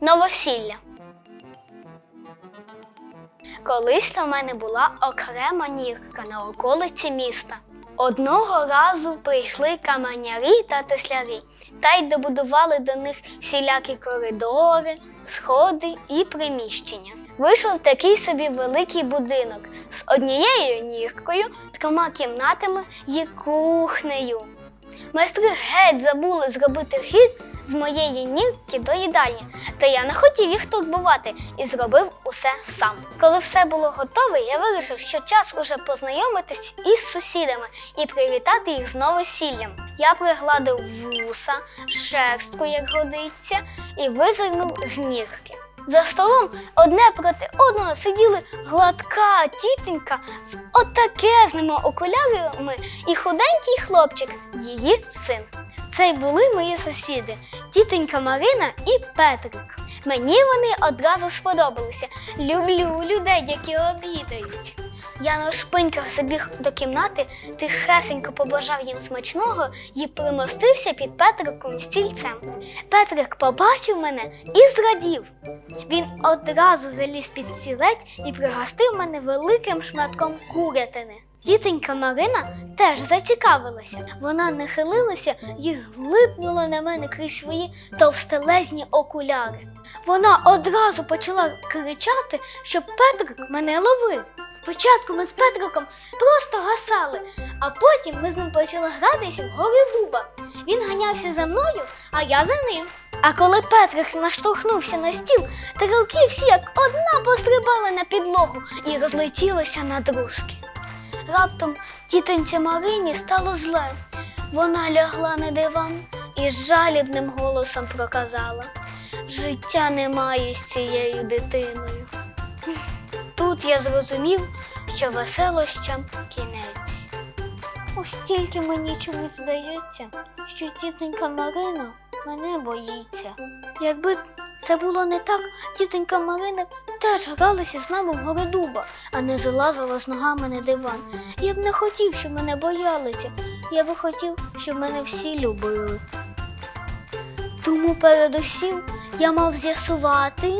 Новосілля. Колись то в мене була окрема нірка на околиці міста. Одного разу прийшли каменярі та теслярі та й добудували до них всілякі коридори, сходи і приміщення. Вийшов такий собі великий будинок з однією ніркою, трьома кімнатами і кухнею. Майстри геть забули зробити хід з моєї нірки до їдальні, та я не хотів їх турбувати і зробив усе сам. Коли все було готове, я вирішив, що час уже познайомитись із сусідами і привітати їх з новосіллям. Я пригладив вуса, шерстку, як годиться, і визирнув з нірки. За столом одне проти одного сиділи гладка тітенька з отакезними окулярами і худенький хлопчик, її син. Це й були мої сусіди, тітонька Марина і Петрик. Мені вони одразу сподобалися. Люблю людей, які обідають. Я на шпиньках забіг до кімнати, тихесенько побажав їм смачного і примостився під Петриком стільцем. Петрик побачив мене і зрадів. Він одразу заліз під стілець і пригостив мене великим шматком курятини. Тітонька Марина теж зацікавилася. Вона нахилилася і глипнула на мене крізь свої товстелезні окуляри. Вона одразу почала кричати, щоб Петрик мене ловив. Спочатку ми з Петриком просто гасали, а потім ми з ним почали гратися вгорі дуба. Він ганявся за мною, а я за ним. А коли Петрик наштовхнувся на стіл, тарілки всі як одна пострибали на підлогу і розлетілися на друзки. Раптом тітоньці Марині стало зле. Вона лягла на диван і жалібним голосом проказала: Життя немає з цією дитиною. Тут я зрозумів, що веселощам кінець. Ось тільки мені чомусь здається, що тітонька Марина мене боїться. Якби це було не так, тітонька Марина теж гралася з нами в городуба, а не залазила з ногами на диван. Я б не хотів, щоб мене боялися. Я би хотів, щоб мене всі любили. Тому передусім я мав з'ясувати,